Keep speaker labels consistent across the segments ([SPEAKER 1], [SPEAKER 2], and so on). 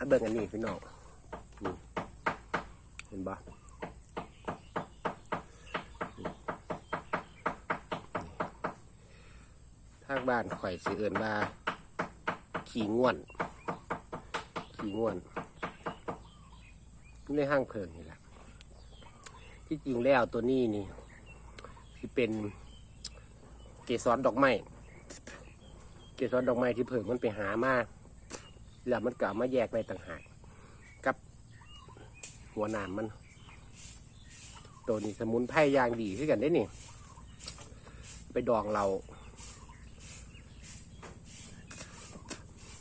[SPEAKER 1] ให้เบิ่งอันนี้พี่น้องเห็นบ่ทางบ้านข่อยสิเอินว่า ขี่ง่วน ขี่ง่วนนี่ในห้างเพิงนี่แหละที่จริงแล้วตัวนี้นี่ที่เป็นเกสรดอกไม้เกสรดอกไม้ที่เพิงมันไปหามา แล้วมันก็เอามาแยกไปต่างหากกับหัวหนามมัน ตัวนี้สมุนไพรยางดีขึ้นกันได้นี่ ไปดองเรา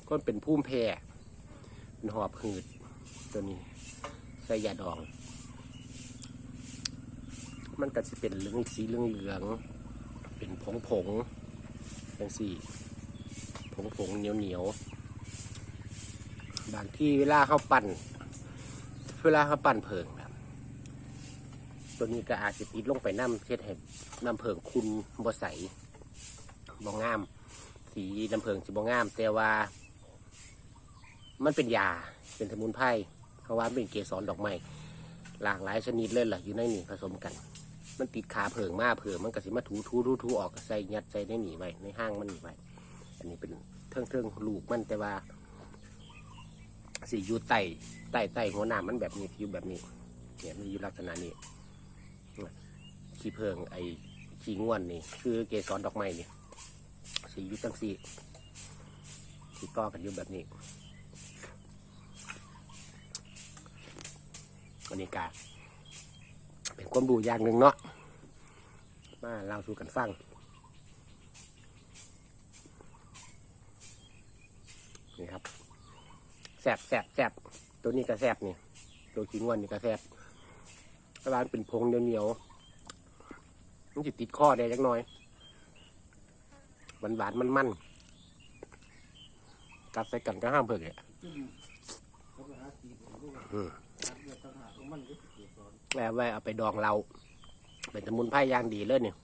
[SPEAKER 1] ก็เป็นพุ่มแพ้เป็นหอบหืด ตัวนี้ใส่ยาดอง มันก็จะเป็นเหลืองสีเหลืองเหลืองเป็นผงผงเป็นสีผงผงเหนียวเหนียว บางที่เวลาเขาปั่น เวลาเขาปั่นเพิงแบบตัวนี้ก็อาจจะติดลงไปน้ำเช็ดให้น้ำเพิงคุณบ่ใสบ่งาม สีน้ำเพิงสิบ่งาม แต่ว่า มันเป็นยาเป็นสมุนไพรเพราะว่านเป็นเกสรดอกไม้หลากหลายชนิดเลยแหละอยู่ในนี่ผสมกัน มันติดขาเพิงมาเพิงมันก็สิมาถูถูถูถูออกใส่ยัดใส่ในหนีไว้ในห้างมันหนีไว้อันนี้เป็นเทิงเทิงลูกมันแต่ว่า สีอยู่ไต่ไต่ไต่หัวหน้ามันแบบนี้อยู่แบบนี้เนี่ยมันอยู่ลักษณะนี้ขี้เพิงไอ้ขี้ง่วนนี่คือเกสรดอกไม้นี่สีอยู่ตั้งสี่สีต่อกันอยู่แบบนี้อันนี้กาเป็นความรู้อย่างหนึ่งเนาะมาเล่าสู่กันฟัง นี่ครับ แสบแสบแสบตัวนี้ก็แสบนี่ตัวขี้ง่วนนี่ก็แสบถ้าร้านเป็นพงเหนียวเหนียวๆมันจะติดข้อได้จักหน่อยหวานหวานมันมันกัดใส่กันก็ห้ามเพิ่งเลยแล้วไว้เอาไปดองเรา เป็นสมุนไพรย่างดีเลยเนี่ย